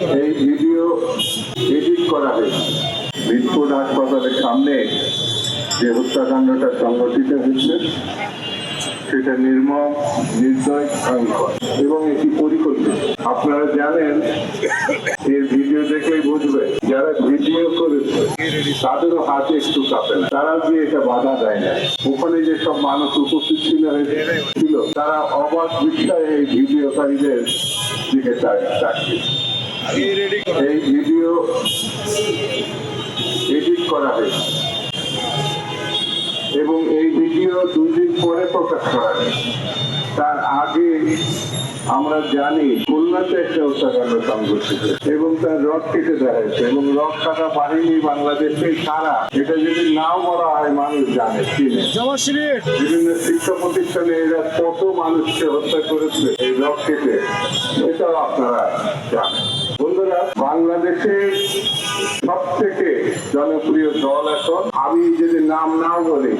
এই video edit করা হয়েছে। মিটফোর্ড হাসপাতালের সামনে যে হত্যাকাণ্ডটা সংঘটিত হয়েছে, সেটা নির্মম, নির্দয়, ভয়ঙ্কর এবং এটি পরিকল্পিত। আপনারা জানেন, এর ভিডিও দেখলেই বুঝবে যারা ভিডিও করেছে, তাদেরও হাতে একটু কাঁপে না। তারা যে এটা বাধা দেয় না। ওখানে যে সব মানুষ উপস্থিত ছিল ছিল, তারা অবাক বিস্ময়ে এই ভিডিওকারীদের দিকে তাকিয়ে। করা এবং এই ভিডিও দুই দিন পরে প্রকাশ করা তার আগে আমরা জানি খুলনাতে একটা হত্যাকাণ্ড সংঘটিত এবং তার রড কেটে দেওয়া হয়েছে এবং রড কাটা বাহিনী বাংলাদেশে সারা এটা যদি নাও বলা হয়, মানুষ জানে, চিনে। বিভিন্ন শিক্ষা প্রতিষ্ঠানে এরা কত মানুষকে হত্যা করেছে এই রড কেটে, এটাও আপনারা জানেন। বাংলাদেশের সব থেকে জনপ্রিয় দল এখন। আমি যদি নাম নাও বলি,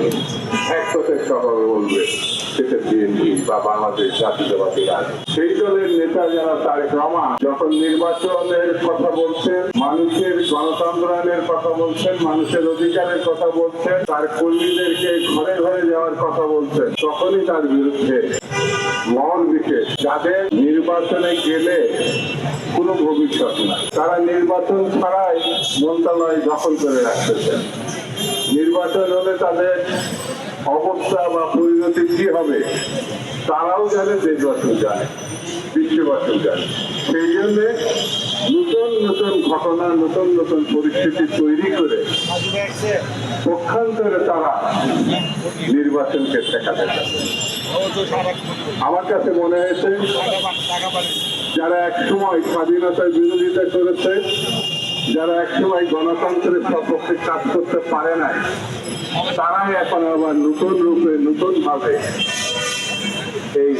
এক কথায় বলবে, সেটা বিএনপি বা বাংলাদেশ জাতীয়তাবাদী সেই দলের নেতা যারা, তারেক রহমান, যখন নির্বাচনের কথা বলছেন, মানুষের গণতন্ত্রায়নের কথা বলছেন, মানুষের অধিকারের কথা বলছেন, তার কর্মীদেরকে ঘরে ঘরে যাওয়ার কথা বলছেন, তখনই তার বিরুদ্ধে মহল বিশেষ। যাদের নির্বাচনে গেলে তারা নির্বাচন ছাড়াই মন্ত্রণালয় দখল করে রাখতেছেন নির্বাচন হলে তাদের অবস্থা বা পরিণতি কি হবে, তারাও জানে দেশবাসী জানে বিশ্ববাসী জানে সেই জন্য নতুন নতুন ঘটনা, নতুন নতুন পরিস্থিতি তৈরি করে পক্ষান্তরে তারা নির্বাচনকে ঠেকাতে আমার কাছে মনে হয়েছে, যারা এক সময় স্বাধীনতার বিরোধিতা করেছে, যারা এক সময় গণতন্ত্রের সপক্ষে কাজ করতে পারে নাই, তারাই এখন আবার নতুন রূপে নতুন ভাবে এই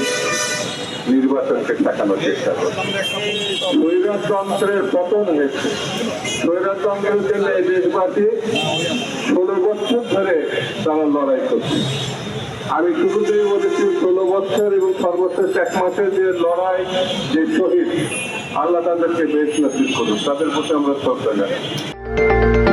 নির্বাচনকে ঠেকানোর চেষ্টা করছে স্বৈরতন্ত্রের পতন হয়েছে। স্বৈরতন্ত্রের জন্য এই দেশবাসী ষোলো বছর ধরে তারা লড়াই করছে। আমি শুরুতেই বলেছি, ষোলো বছর এবং সর্বশেষ এক মাসের যে লড়াই, যে শহীদ, আল্লাহ তাদেরকে বেশ নসিব করুন তাদের প্রতি আমরা শ্রদ্ধা জানাই।